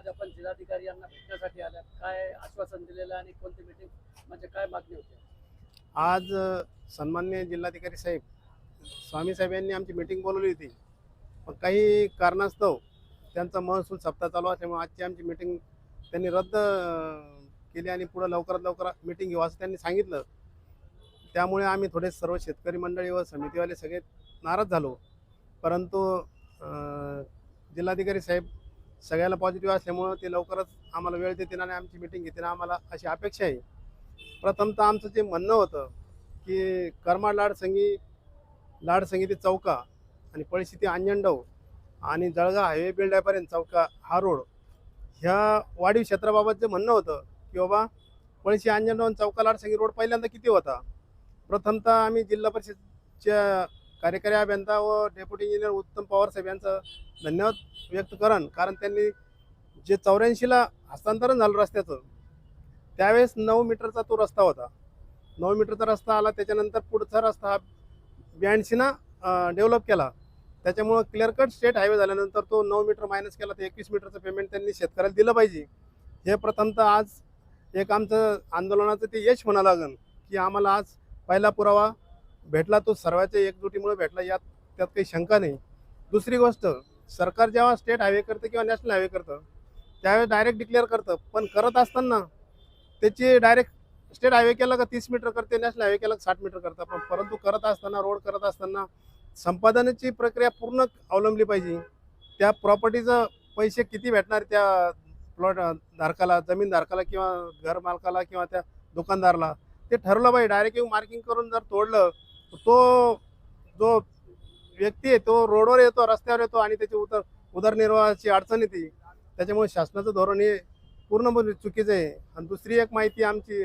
आज आपण जिल्हाधिकारी यांना भेटण्यासाठी आल्या काय आश्वासन दिलेलं आहे आणि कोणती मीटिंग म्हणजे काय मागणी होती? आज सन्मान्य जिल्हाधिकारी साहेब स्वामी साहेब यांनी आमची मीटिंग बोलवली होती. पण काही कारणास्तव त्यांचा महसूल सप्ताह चालू असल्यामुळे आजची आमची मीटिंग त्यांनी रद्द केली आणि पुढं लवकरात लवकर मीटिंग घेऊ असं त्यांनी सांगितलं. त्यामुळे आम्ही थोडे सर्व शेतकरी मंडळी व समितीवाले सगळे नाराज झालो. परंतु जिल्हाधिकारी साहेब सगळ्याला पॉझिटिव्ह असल्यामुळं ते लवकरच आम्हाला वेळ देतील आणि आमची मीटिंग घेतील. आम्हाला अशी अपेक्षा आहे. प्रथमतः आमचं जे म्हणणं होतं की करमाड लाडसंगी लाडसंगी ते चौका आणि पळशी ते अंजनडव आणि जळगाव हायवे बिल्डापर्यंत चौका हा रोड. ह्या वाढीव क्षेत्राबाबत जे म्हणणं होतं की बाबा पळशी अंजनडव आणि चौका लाडसंगी रोड पहिल्यांदा किती होता? प्रथमतः आम्ही जिल्हा परिषदच्या कार्यकारी अभियंता व डेप्युटी इंजिनियर उत्तम पवार साहेब यांचं धन्यवाद व्यक्त करण. कारण त्यांनी जे चौऱ्याऐंशीला हस्तांतरण झालं रस्त्याचं त्यावेळेस नऊ मीटरचा तो रस्ता होता. नऊ मीटरचा रस्ता आला त्याच्यानंतर पुढचा रस्ता हा ब्याऐंशीनं डेव्हलप केला. त्याच्यामुळं क्लिअर कट स्टेट हायवे झाल्यानंतर तो नऊ मीटर मायनस केला तर एकवीस मीटरचं पेमेंट त्यांनी शेतकऱ्याला दिलं पाहिजे. हे प्रथमतः आज एक आमचं आंदोलनाचं ते यश म्हणा लागन की आम्हाला आज पहिला पुरावा भेटला तो सर्वांच्या एकजुटीमुळे भेटला यात त्यात काही शंका नाही. दुसरी गोष्ट सरकार जेव्हा स्टेट हायवे करतं किंवा नॅशनल हायवे करतं त्यावेळेस डायरेक्ट डिक्लेअर करतं. पण करत असताना त्याची डायरेक्ट स्टेट हायवे केला का तीस मीटर करते नॅशनल हायवे केला का साठ मीटर करतं. पण परंतु करत असताना रोड करत असताना संपादनाची प्रक्रिया पूर्ण अवलंबली पाहिजे. त्या प्रॉपर्टीचं पैसे किती भेटणार त्या प्लॉट धारकाला जमीन धारकाला किंवा घर मालकाला किंवा त्या दुकानदाराला? ते ठरवलं पाहिजे. डायरेक्ट येऊन मार्किंग करून जर तोडलं तो जो व्यक्ती आहे तो रोडवर येतो रस्त्यावर येतो आणि त्याची उदर उदरनिर्वाहाची अडचण येते. त्याच्यामुळे शासनाचं धोरण हे पूर्णपणे चुकीचं आहे. आणि दुसरी एक माहिती आमची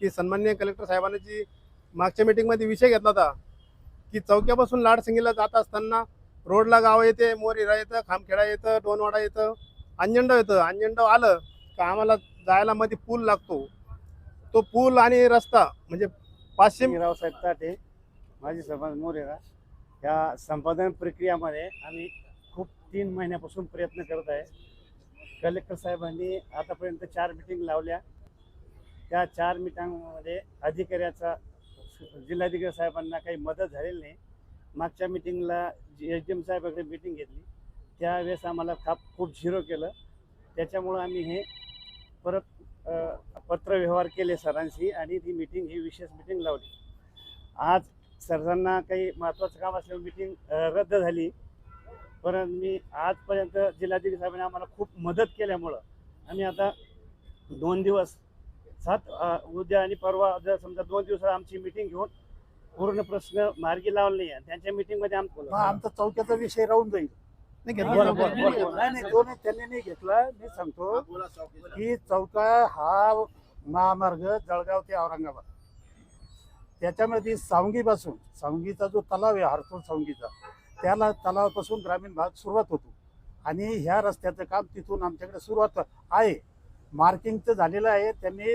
की सन्मान्य कलेक्टर साहेबांनी जी मागच्या मीटिंगमध्ये विषय घेतला होता की चौक्यापासून लाडसिंगीला जात असताना रोडला गाव येते मोरीरा येतं खामखेडा येतं डोनवाडा येतं अंजंडव येतं. अंजंडव आलं का आम्हाला जायला मध्ये पूल लागतो. तो पूल आणि रस्ता म्हणजे पाचशे रावसाहेब ताटे. माझी सभा मोरेरा ह्या संपादन प्रक्रियामध्ये आम्ही खूप तीन महिन्यापासून प्रयत्न करत आहे. कलेक्टर साहेबांनी आतापर्यंत चार मिटिंग लावल्या. त्या चार मिटिंगमध्ये अधिकाऱ्याचा जिल्हाधिकारी साहेबांना काही मदत झालेली नाही. मागच्या मिटिंगला एच डी एम साहेबाकडे मिटिंग घेतली. त्यावेळेस आम्हाला खाप खूप झिरो केलं. त्याच्यामुळं आम्ही हे परत पत्रव्यवहार केले सरांशी आणि ती मिटिंग ही विशेष मिटिंग लावली. आज सरांना काही महत्त्वाचं काम असल्यामुळे मिटिंग रद्द झाली. परंतु मी आजपर्यंत जिल्हाधिकारी साहेबांनी आम्हाला खूप मदत केल्यामुळं आम्ही आता दोन दिवस सात उद्या आणि परवा जर समजा दोन दिवसात आमची मिटिंग घेऊन पूर्ण प्रश्न मार्गी लावले आहे त्यांच्या मिटिंगमध्ये आमचा चौक्याचा विषय राहून जाईल. नाही तो नाही त्यांनी नाही घेतला. मी सांगतो की चौका हा महामार्ग जळगाव ते औरंगाबाद. त्याच्यामध्ये सावंगीपासून सावंगीचा जो तलाव आहे हरसूळ सावंगीचा त्याला तलावापासून ग्रामीण भाग सुरुवात होतो. आणि ह्या रस्त्याचं काम तिथून आमच्याकडे सुरुवात आहे. मार्किंगचं झालेलं आहे त्यांनी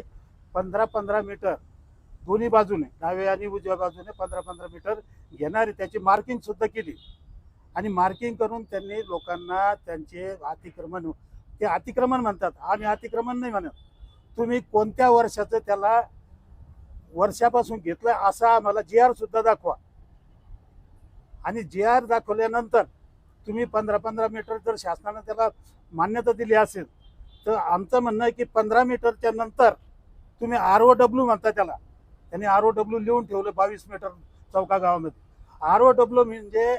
पंधरा पंधरा मीटर दोन्ही बाजूने डावे आणि उजव्या बाजूने पंधरा पंधरा मीटर घेणारी त्याची मार्किंग सुद्धा केली. आणि मार्किंग करून त्यांनी लोकांना त्यांचे अतिक्रमण ते अतिक्रमण म्हणतात. आम्ही अतिक्रमण नाही म्हणत. तुम्ही कोणत्या वर्षाचं त्याला वर्षापासून घेतलं असा आम्हाला जी आर सुद्धा दाखवा. आणि जी आर दाखवल्यानंतर तुम्ही पंधरा पंधरा मीटर जर शासनानं त्याला मान्यता दिली असेल तर आमचं म्हणणं आहे की पंधरा मीटरच्या नंतर तुम्ही आर ओ डब्ल्यू म्हणता त्याला. त्यांनी आर ओ डब्ल्यू लिहून ठेवलं बावीस मीटर चौका गावामध्ये. आर ओ डब्ल्यू म्हणजे